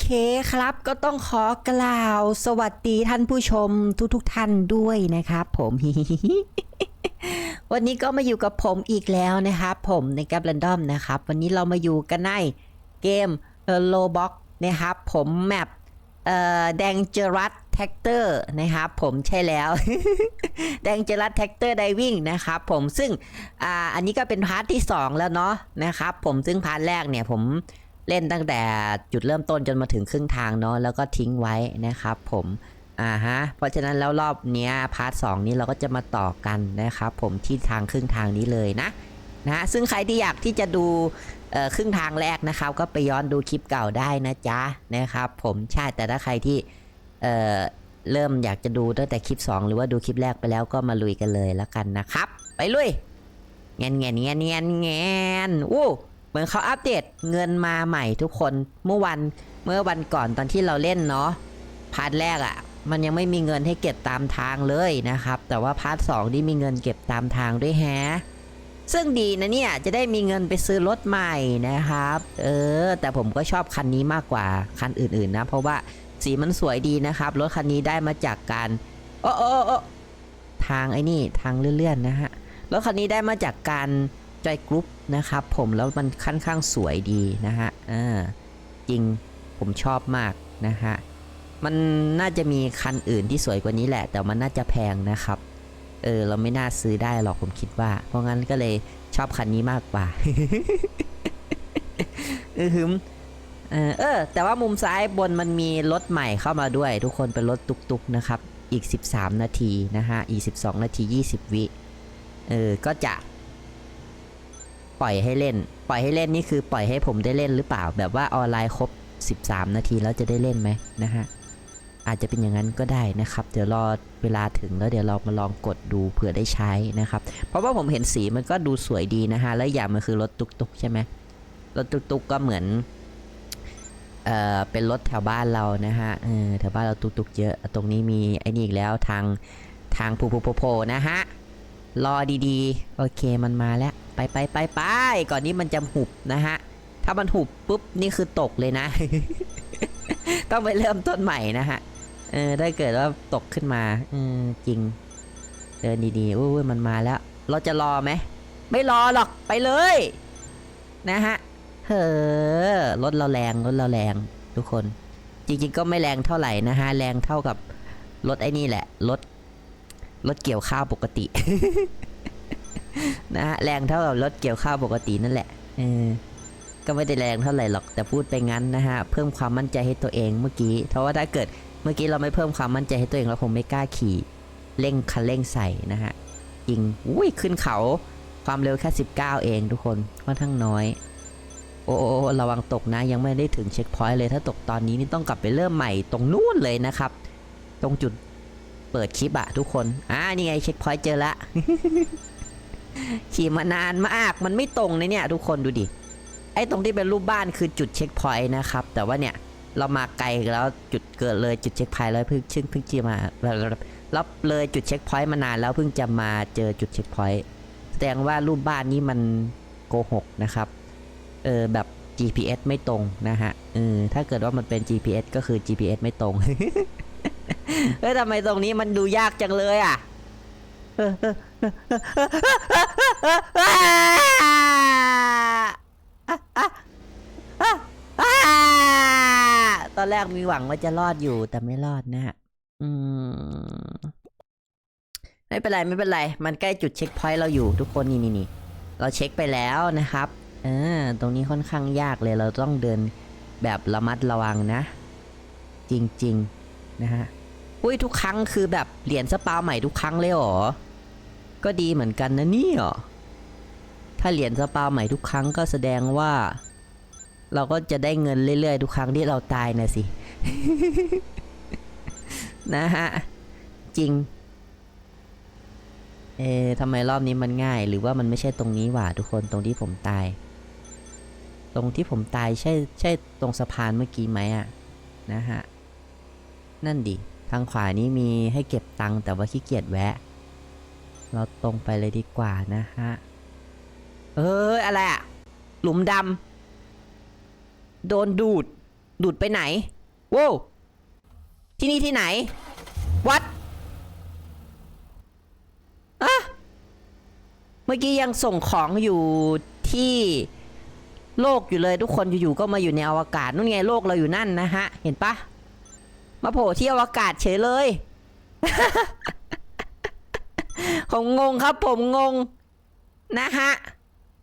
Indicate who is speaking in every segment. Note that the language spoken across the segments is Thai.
Speaker 1: เคครับ ก็ต้องขอกล่าว สวัสดีท่านผู้ชมทุกๆทท่านด้วยนะครับ ผมวันนี้ก็มาอยู่กับผมอีกแล้วนะครับ ผมในกับ r รนดอมนะครับ วันนี้เรามาอยู่กันในเกมโลบ็อกนะครับ ผมแมปเอ่อแดงเจอรัสแท็กเตอร์นะครับ ผมใช่แล้ว แดงเจอรัสแท็กเตอร์ไดวิ่งนะครับ ผมซึ่งอ่าอันนี้ก็เป็นพาร์ทที่ 2 แล้วเนาะนะครับ ผมซึ่งพาร์ทแรกเนี่ยผม เล่นตั้งแต่จุดเริ่มต้นจนมาถึงครึ่งทางเนาะแล้วก็ทิ้งไว้นะครับผมอ่าฮะเพราะฉะนั้นแล้วรอบเนี้ยพาร์ทสองนี้เราก็จะมาต่อกันนะครับผมที่ทางครึ่งทางนี้เลยนะนะฮะซึ่งใครที่อยากที่จะดูเอ่อครึ่งทางแรกนะครับ ก็ไปย้อนดูคลิปเก่าได้นะจ๊ะนะครับผมใช่แต่ถ้าใครที่เอ่อเริ่มอยากจะดูตั้งแต่คลิป 2 หรือว่าดูคลิปแรกไปแล้วก็มาลุยกันเลยแล้วกันนะครับ ไปลุยเงี้ยเงี้ยเงี้ยเงี้ยเงี้ยอู้ เหมือนเขาอัปเดตเงินมาใหม่ทุกคนเมื่อวันเมื่อวันก่อนตอนที่เราเล่นเนาะพาร์ทแรกอะ่ะ มันยังไม่มีเงินให้เก็บตามทางเลยนะครับ แต่ว่าพาร์ทสองนี่มีเงินเก็บตามทางด้วยแฮะซึ่งดีนะเนี่ยจะได้มีเงินไปซื้อรถใหม่นะครับ เออ แต่ผมก็ชอบคันนี้มากกว่าคันอื่นๆนะ เพราะว่าสีมันสวยดีนะครับ รถคันนี้ได้มาจากการโอ้โอ้โอ้ทางไอ้นี่ทางเลื่อนๆนะฮะรถคันนี้ได้มาจากการ จกรุ๊ปนะครับผมแล้วมันค่อนข้างสวยดีนะฮะอ่าจริงผมชอบมากนะฮะมันน่าจะมีคันอื่นที่สวยกว่านี้แหละ แต่มันน่าจะแพงนะครับ เออ เราไม่น่าซื้อได้หรอกผมคิดว่า เพราะงั้นก็เลยชอบคันนี้มากกว่าเออฮึมเออเออแต่ว่ามุมซ้ายบนมันมีรถใหม่เข้ามาด้วย ทุกคนเป็นรถตุกๆนะครับ อีก 13 นาทีนะฮะอีก12 นาที 20 วิ เออ ก็จะ ปล่อยให้เล่น ปล่อยให้เล่นนี่คือปล่อยให้ผมได้เล่นหรือเปล่า แบบว่าออนไลน์ครบ 13 นาทีแล้วจะได้เล่นไหมนะฮะ อาจจะเป็นอย่างนั้นก็ได้นะครับ เดี๋ยวรอเวลาถึงแล้วเดี๋ยวเรามาลองกดดูเผื่อได้ใช้นะครับ เพราะว่าผมเห็นสีมันก็ดูสวยดีนะฮะ และอย่างมันคือรถตุกๆใช่ไหมรถตุกๆก็เหมือนเอ่อเป็นรถแถวบ้านเรานะฮะเออแถวบ้านเราตุกๆเยอะ ตรงนี้มีไอ้นี่อีกแล้วทางทางผูโพๆนะฮะ รอดีๆ โอเคมันมาแล้ว ไปไปไปไปก่อนนี้มันจะหุบนะฮะ ถ้ามันหุบปุ๊บนี่คือตกเลยนะ ต้องไปเริ่มต้นใหม่นะฮะ เออถ้าเกิดว่าตกขึ้นมาเออจริง เดินดีๆอุ้ยมันมาแล้ว เราจะรอไหม ไม่รอหรอกไปเลย นะฮะ เฮ้อรถเราแรงรถเราแรงทุกคน จริงๆก็ไม่แรงเท่าไหร่นะฮะ แรงเท่ากับรถไอ้นี่แหละ รถ รถเกี่ยวข้าวปกติ นะฮะแรงเท่ากับรถเกี่ยวข้าวปกตินั่นแหละเออก็ไม่ได้แรงเท่าไหร่หรอกแต่พูดไปงั้นนะฮะเพิ่มความมั่นใจให้ตัวเองเมื่อกี้เพราะว่าถ้าเกิดเมื่อกี้เราไม่เพิ่มความมั่นใจให้ตัวเองเราคงไม่กล้าขี่เร่งคันเร่งใส่นะฮะจริงอุ้ยขึ้นเขาความเร็วแค่ 19 เองทุกคนค่อนข้างน้อย โอ้โอ้โอ้ระวังตกนะยังไม่ได้ถึงเช็คพอยต์เลยถ้าตกตอนนี้นี่ต้องกลับไปเริ่มใหม่ตรงนู้นเลยนะครับ ตรงจุด เปิดคลิปอะทุกคน อ่านี่ไงเช็คพอยต์เจอละ ขี่มานานมาก มันไม่ตรงเลยเนี่ยทุกคนดูดิ ไอ้ตรงที่เป็นรูปบ้านคือจุดเช็คพอยต์นะครับ แต่ว่าเนี่ยเรามาไกลแล้วจุดเกิดเลยจุดเช็คพอยต์แล้วเพิ่งเพิ่งเพิ่งจะมาเราเลยจุดเช็คพอยต์มานานแล้วเพิ่งจะมาเจอจุดเช็คพอยต์แสดงว่ารูปบ้านนี้มันโกหกนะครับ เออแบบ GPS ไม่ตรงนะฮะเออถ้าเกิดว่ามันเป็น GPS ก็คือ GPS ไม่ตรง เฮ้ยทำไมตรงนี้มันดูยากจังเลยอะตอนแรกมีหวังว่าจะรอดอยู่แต่ไม่รอดนะฮะอืมไม่เป็นไรไม่เป็นไร มันใกล้จุดเช็คพอยต์เราอยู่ทุกคนนี่นี่นี่เราเช็คไปแล้วนะครับเออตรงนี้ค่อนข้างยากเลยเราต้องเดินแบบระมัดระวังนะ จริง ๆ นะฮะ อุ้ยทุกครั้งคือแบบเหรียญสปาใหม่ทุกครั้งเลยหรอ ก็ดีเหมือนกันนะนี่ยถ้าเหรียญสปาใหม่ทุกครั้งก็แสดงว่า เราก็จะได้เงินเรื่อยๆทุกครั้งที่เราตายนะสิ นะฮะ จริง เอ๊ะทำไมรอบนี้มันง่าย หรือว่ามันไม่ใช่ตรงนี้หว่าทุกคนตรงที่ผมตาย ตรงที่ผมตายใช่ใช่ตรงสะพานเมื่อกี้ไหมอะนะฮะ นั่นดิ ทางขวานี้มีให้เก็บตังค์แต่ว่าขี้เกียจแวะ เราตรงไปเลยดีกว่านะฮะ เอ้ยอะไรอะหลุมดำโดนดูด ดูดไปไหนโว้วที่นี่ที่ไหน วัดอะเมื่อกี้ยังส่งของอยู่ที่โลกอยู่เลยทุกคนอยู่ๆก็มาอยู่ในอวกาศนู่นไงโลกเราอยู่นั่นนะฮะ เห็นปะ มาโผล่ที่อวกาศเฉยเลย ผมงงครับ ผมงง นะฮะ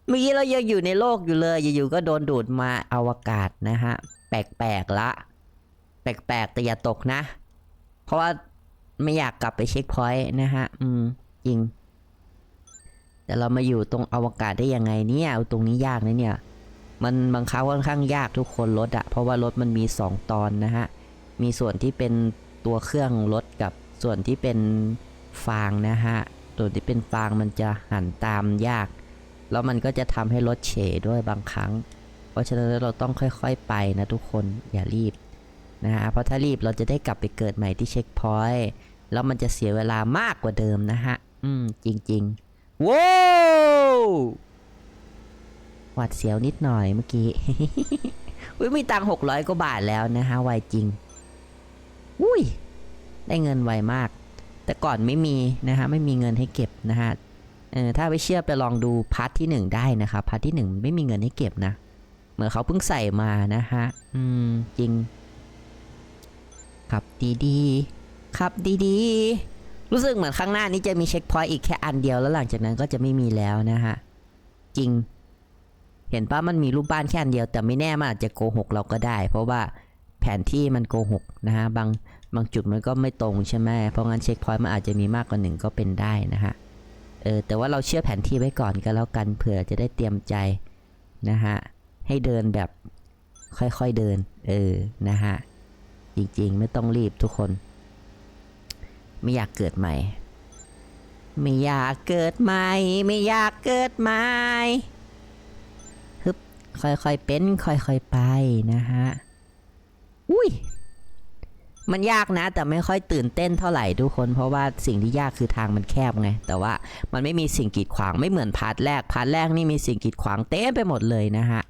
Speaker 1: เมื่อกี้เรายังอยู่ในโลกอยู่เลย อยู่ๆก็โดนดูดมาอวกาศนะฮะ แปลกๆละ แปลกๆแต่อย่าตกนะ เพราะว่าไม่อยากกลับไปเช็คพอยต์นะฮะ อืม จริง แต่เรามาอยู่ตรงอวกาศได้ยังไงเนี่ยตรงนี้ยากนะเนี่ย มันบังคับค่อนข้างยากทุกคนรถอะเพราะว่ารถมันมี2ตอนนะฮะ มีส่วนที่เป็นตัวเครื่องรถกับส่วนที่เป็นฟางนะฮะส่วนที่เป็นฟางมันจะหันตามยาก แล้วมันก็จะทำให้รถเฉด้วยบางครั้ง เพราะฉะนั้นเราต้องค่อยๆไปนะทุกคนอย่ารีบนะฮะเพราะถ้ารีบเราจะได้กลับไปเกิดใหม่ที่เช็คพอยต์แล้วมันจะเสียเวลามากกว่าเดิมนะฮะ อืม จริงๆว้าวหวัดเสียวนิดหน่อยเมื่อกี้อุ้ยมีตังหกร้อยกว่าบาทแล้วนะฮะไวจริง อุ้ย ได้เงินไวมาก แต่ก่อนไม่มีนะฮะ ไม่มีเงินให้เก็บนะฮะ เออ ถ้าไม่เชื่อไปลองดูพาร์ทที่หนึ่งได้นะครับ พาร์ทที่หนึ่งไม่มีเงินให้เก็บนะ เหมือนเขาเพิ่งใส่มานะฮะ อืม จริง ขับดีๆ ขับดีๆ รู้สึกเหมือนข้างหน้านี้จะมีเช็คพอยต์อีกแค่อันเดียวแล้วหลังจากนั้นก็จะไม่มีแล้วนะฮะ จริงเห็นป่ะมันมีรูปบ้านแค่อันเดียวแต่ไม่แน่มันอาจจะโกหกเราก็ได้ เพราะว่า แผนที่มันโกหกนะฮะบางบางจุดมันก็ไม่ตรงใช่ไหมเพราะงั้นเช็คพอยต์มันอาจจะมีมากกว่าหนึ่งก็เป็นได้นะฮะเออแต่ว่าเราเชื่อแผนที่ไว้ก่อนก็แล้วกันเผื่อจะได้เตรียมใจนะฮะให้เดินแบบค่อยๆเดินเออนะฮะจริงๆ ไม่ต้องรีบทุกคน ไม่อยากเกิดใหม่ ไม่อยากเกิดใหม่ ไม่อยากเกิดใหม่ฮึบค่อยๆเป็น ค่อยๆไปนะฮะ อุ้ย มันยากนะ แต่ไม่ค่อยตื่นเต้นเท่าไหร่ทุกคน เพราะว่าสิ่งที่ยากคือทางมันแคบไง แต่ว่ามันไม่มีสิ่งกีดขวางไม่เหมือนพาร์ทแรก พาร์ทแรกนี่มีสิ่งกีดขวางเต็มไปหมดเลยนะฮะ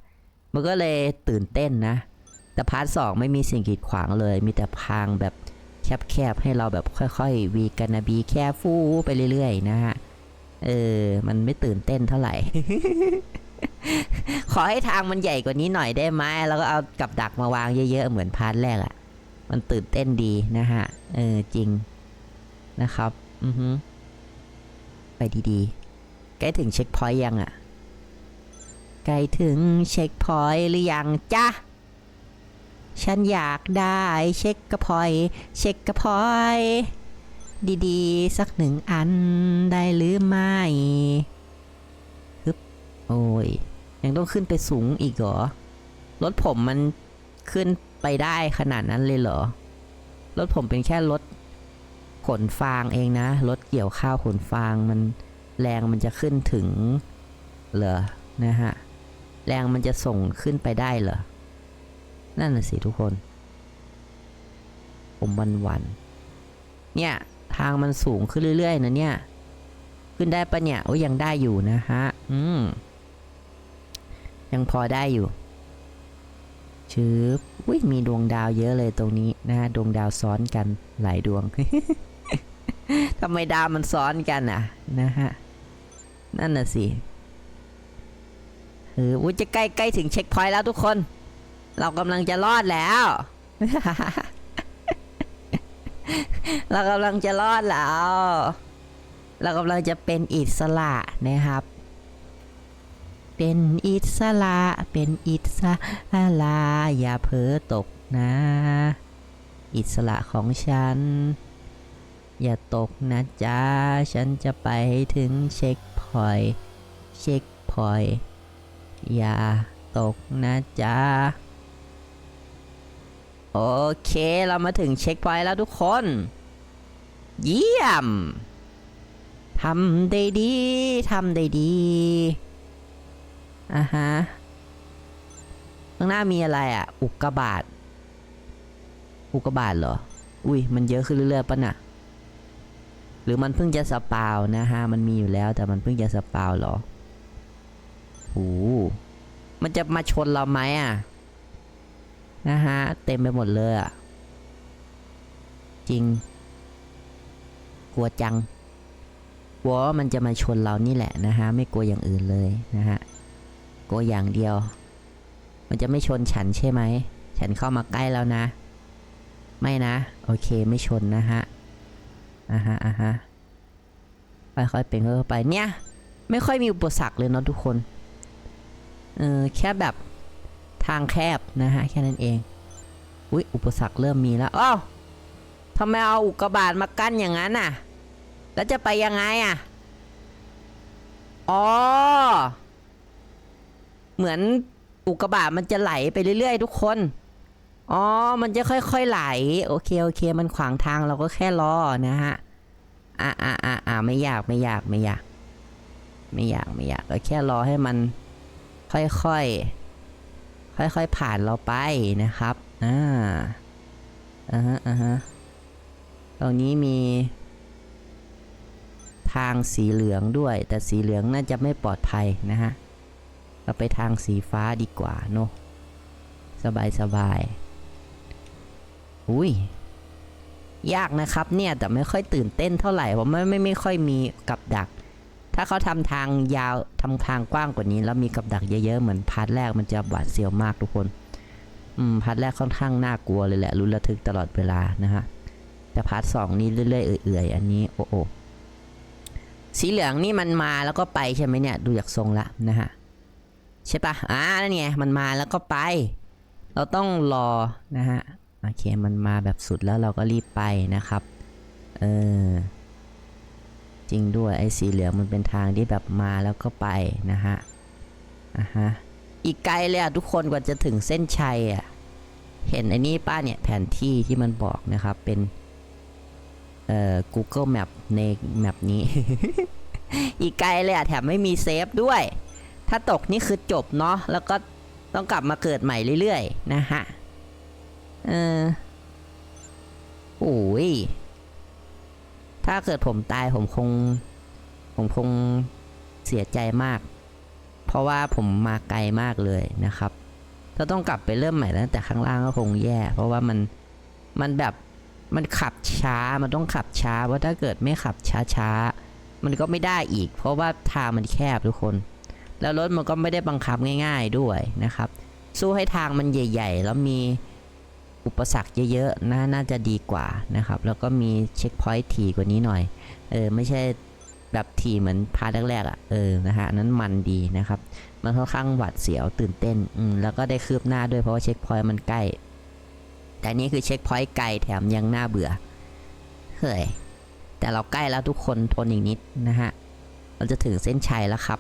Speaker 1: มันก็เลยตื่นเต้นนะ แต่พาร์ทสองไม่มีสิ่งกีดขวางเลย มีแต่ทางแบบแคบๆให้เราแบบค่อยๆวีกันนะบีแค่ฟูไปเรื่อยๆนะฮะ เออ มันไม่ตื่นเต้นเท่าไหร่ ขอให้ทางมันใหญ่กว่านี้หน่อยได้ไหมแล้วก็เอากับดักมาวางเยอะๆ เหมือนพาร์ทแรกอะมันตื่นเต้นดีนะฮะ เออจริงนะครับ อือฮึไปดีๆ ใกล้ถึงเช็คพอยต์ยังอะ่ะ ใกล้ถึงเช็คพอยต์หรือยังจ๊ะฉันอยากได้เช็คกระพอยเช็คกระพอยดีๆ สักหนึ่งอันได้หรือไม่ โอ้ย ยังต้องขึ้นไปสูงอีกเหรอ รถผมมันขึ้นไปได้ขนาดนั้นเลยเหรอ รถผมเป็นแค่รถขนฟางเองนะ รถเกี่ยวข้าวขนฟางมันแรงมันจะขึ้นถึงเหรอ นะฮะ แรงมันจะส่งขึ้นไปได้เหรอ นั่นน่ะสิทุกคน ผมวันวัน เนี่ย ทางมันสูงขึ้นเรื่อยๆนะเนี่ย ขึ้นได้ปะเนี่ย โอ้ยยังได้อยู่นะฮะ อืม ยังพอได้อยู่ชืบอุ้ยมีดวงดาวเยอะเลยตรงนี้นะฮะดวงดาวซ้อนกันหลายดวงทำไมดาวมันซ้อนกันอะ นะฮะ นั่นน่ะสิเอออุ้ยจะใกล้ใกล้ถึงเช็คพอยต์แล้วทุกคน เรากำลังจะรอดแล้ว เรากำลังจะรอดแล้ว เรากำลังจะเป็นอิสระนะครับ เป็นอิสระเป็นอิสระอย่าเผลอตกนะ อิสระของฉัน อย่าตกนะจ๊ะ ฉันจะไปให้ถึงเช็คพอยเช็คพอยอย่าตกนะจ๊ะ โอเคเรามาถึงเช็คพอยแล้วทุกคน เยี่ยมทำได้ดี ทำได้ดี อ่าฮะ ข้างหน้ามีอะไรอะ อุกกาบาตอุกกาบาตเหรอ อุ้ยมันเยอะขึ้นเรื่อยๆปะน่ะ หรือมันเพิ่งจะสปาวนะฮะ มันมีอยู่แล้วแต่มันเพิ่งจะสปาวเหรอโอ้มันจะมาชนเราไหมอะ นะฮะ เต็มไปหมดเลยอะ จริง กลัวจังกลัวว่ามันจะมาชนเรานี่แหละนะฮะ ไม่กลัวอย่างอื่นเลยนะฮะ กลัวอย่างเดียว มันจะไม่ชนฉันใช่ไหม ฉันเข้ามาใกล้แล้วนะ ไม่นะ โอเคไม่ชนนะฮะอ่าฮะอ่าฮะค่อยๆเป็นค่อยๆไปเนี่ย ไม่ค่อยมีอุปสรรคเลยเนาะทุกคนเออแค่แบบทางแคบนะฮะแค่นั้นเองอุ้ยอุปสรรคเริ่มมีแล้วอ้าวทำไมเอาอุกกาบาตมากั้นอย่างนั้นน่ะ แล้วจะไปยังไงอะอ๋อ เหมือนอุกกาบาตมันจะไหลไปเรื่อย ๆ ทุกคน อ๋อ มันจะค่อย ๆ ไหล โอเค โอเค มันขวางทางเราก็แค่รอนะฮะ อ่าอ่าอ่าอ่าไม่อยาก ไม่อยาก ไม่อยาก ไม่อยาก ไม่อยาก ก็แค่รอให้มันค่อยๆ ค่อยๆ ผ่านเราไปนะครับ อ่า อ่าฮะ อ่าฮะ ตรงนี้มี ทางสีเหลืองด้วย แต่สีเหลืองน่าจะไม่ปลอดภัยนะฮะ เราไปทางสีฟ้าดีกว่าเนอะสบายสบายอุ้ยยากนะครับเนี่ยแต่ไม่ค่อยตื่นเต้นเท่าไหร่เพราะไม่ไม่ไม่ค่อยมีกับดัก ถ้าเขาทำทางยาวทำทางกว้างกว่านี้ แล้วมีกับดักเยอะๆเหมือนพาร์ทแรกมันจะหวาดเสียวมากทุกคนอืมพาร์ทแรกค่อนข้างน่ากลัวเลยแหละรุนระทึกตลอดเวลานะฮะแต่พาร์ทสองนี่เรื่อยๆเอื่อยๆอันนี้โอ้โอสีเหลืองนี่มันมาแล้วก็ไปใช่ไหมเนี่ยดูจากทรงละนะฮะ ใช่ปะอ่านั่นไงมันมาแล้วก็ไป เราต้องรอนะฮะโอเคมันมาแบบสุดแล้วเราก็รีบไปนะครับเออจริงด้วยไอ้สีเหลืองมันเป็นทางที่แบบมาแล้วก็ไปนะฮะอะฮะอีกไกลเลยอะทุกคนกว่าจะถึงเส้นชัยอะเห็นไอ้นี่ป้าเนี่ยแผนที่ที่มันบอกนะครับเป็นเอ่อ Google Map ในแมปนี้ อีกไกลเลยอะแถมไม่มีเซฟด้วย ถ้าตกนี่คือจบเนาะแล้วก็ต้องกลับมาเกิดใหม่เรื่อยๆ นะฮะ เออโอ้ย ถ้าเกิดผมตายผมคง ผมคงเสียใจมาก เพราะว่าผมมาไกลมากเลยนะครับถ้าต้องกลับไปเริ่มใหม่ตั้งแต่ข้างล่างก็คงแย่ เพราะว่ามัน มันแบบ มันขับช้า มันต้องขับช้า เพราะถ้าเกิดไม่ขับช้าๆมันก็ไม่ได้อีก เพราะว่าทางมันแคบทุกคน แล้วรถมันก็ไม่ได้บังคับง่าย ๆด้วยนะครับ สู้ให้ทางมันใหญ่ ๆ แล้วมีอุปสรรคเยอะๆน่าน่าจะดีกว่านะครับ แล้วก็มีเช็คพอยต์ถี่กว่านี้หน่อย เออไม่ใช่แบบถี่เหมือนพาร์ทแรกๆอะ่ะ เออ นะฮะนั้นมันดีนะครับ มันค่อนข้างหวาดเสียวตื่นเต้น อืม แล้วก็ได้คืบหน้าด้วยเพราะว่าเช็คพอยต์มันใกล้ แต่นนี้คือเช็คพอยต์ไกลแถมยังน่าเบื่อ เฮ้ย แต่เราใกล้แล้วทุกคนทนอีกนิดนะฮะ เราจะถึงเส้นชัยแล้วครับ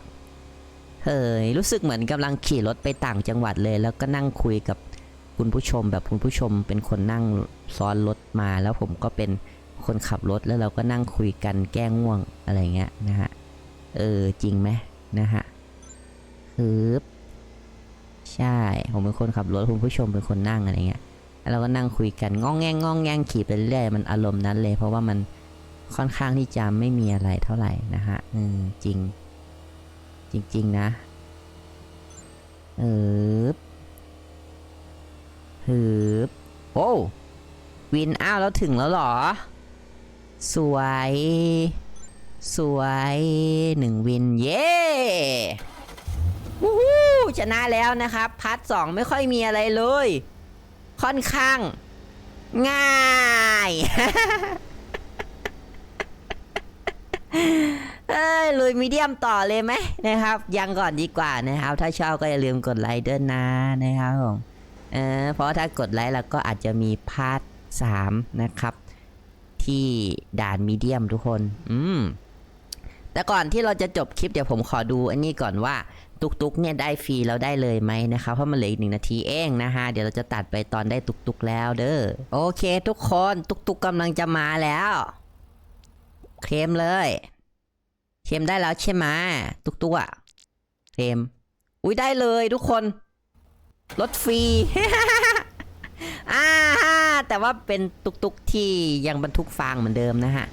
Speaker 1: เฮ้ยรู้สึกเหมือนกำลังขี่รถไปต่างจังหวัดเลย แล้วก็นั่งคุยกับคุณผู้ชมแบบคุณผู้ชมเป็นคนนั่งซ้อนรถมาแล้วผมก็เป็นคนขับรถแล้วเราก็นั่งคุยกันแก้ง่วงอะไรเงี้ยนะฮะเออจริงไหมนะฮะฮึบใช่ ผมเป็นคนขับรถคุณผู้ชมเป็นคนนั่งอะไรเงี้ยแล้วเราก็นั่งคุยกันง้องแงงง้องแงงขี่ไปเรื่อยมันอารมณ์นั้นเลย เพราะว่ามันค่อนข้างที่จะไม่มีอะไรเท่าไหร่นะฮะอืมจริง จริง ๆ นะฮึบฮึบโอ้วินอ้าวแล้วถึงแล้วหรอ สวย สวยหนึ่งวิน เย้วู้ฮู้ชนะแล้วนะครับ พาร์ทสองไม่ค่อยมีอะไรเลย ค่อนข้าง ง่าย เอ้ยลุยมีเดียมต่อเลยไหมนะครับ ยังก่อนดีกว่านะครับ ถ้าชอบก็อย่าลืมกดไลค์ด้วยนะนะครับผมเออเพราะถ้ากดไลค์แล้วก็อาจจะมีพาร์ทสามนะครับ ที่ด่านมีเดียมทุกคน อืมแต่ก่อนที่เราจะจบคลิปเดี๋ยวผมขอดูอันนี้ก่อนว่า ตุกตุกเนี่ยได้ฟรีแล้วได้เลยไหมนะครับเพราะมันเหลืออีกหนึ่งนาทีเองนะฮะเดี๋ยวเราจะตัดไปตอนได้ตุกตุกแล้วเด้อโอเค ทุกคน ตุกตุกกำลังจะมาแล้ว เคลมเลย เคมได้แล้วใช่ไหมตุกตุกอะเคมอุ้ยได้เลยทุกคนรถฟรีอ่าแต่ว่าเป็นตุกตุกที่ยังบรรทุกฟางเหมือนเดิมนะฮะ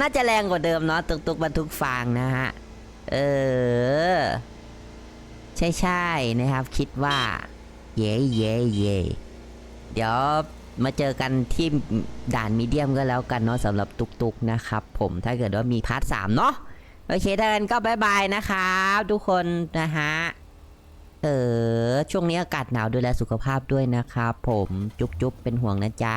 Speaker 1: น่าจะแรงกว่าเดิมเนาะตุกตุกบรรทุกฟางนะฮะ เออ ใช่ใช่นะครับ คิดว่า เย่เย่เย่เดี๋ยว มาเจอกันที่ด่านมีเดียมก็แล้วกันเนาะสำหรับตุกๆนะครับ ผมถ้าเกิดว่ามีพาร์ทสามเนาะโอเคถ้ากันก็บายบายนะครับทุกคนนะฮะเออช่วงนี้อากาศหนาวดูแลสุขภาพด้วยนะครับผมจุ๊บๆเป็นห่วงนะจ๊ะ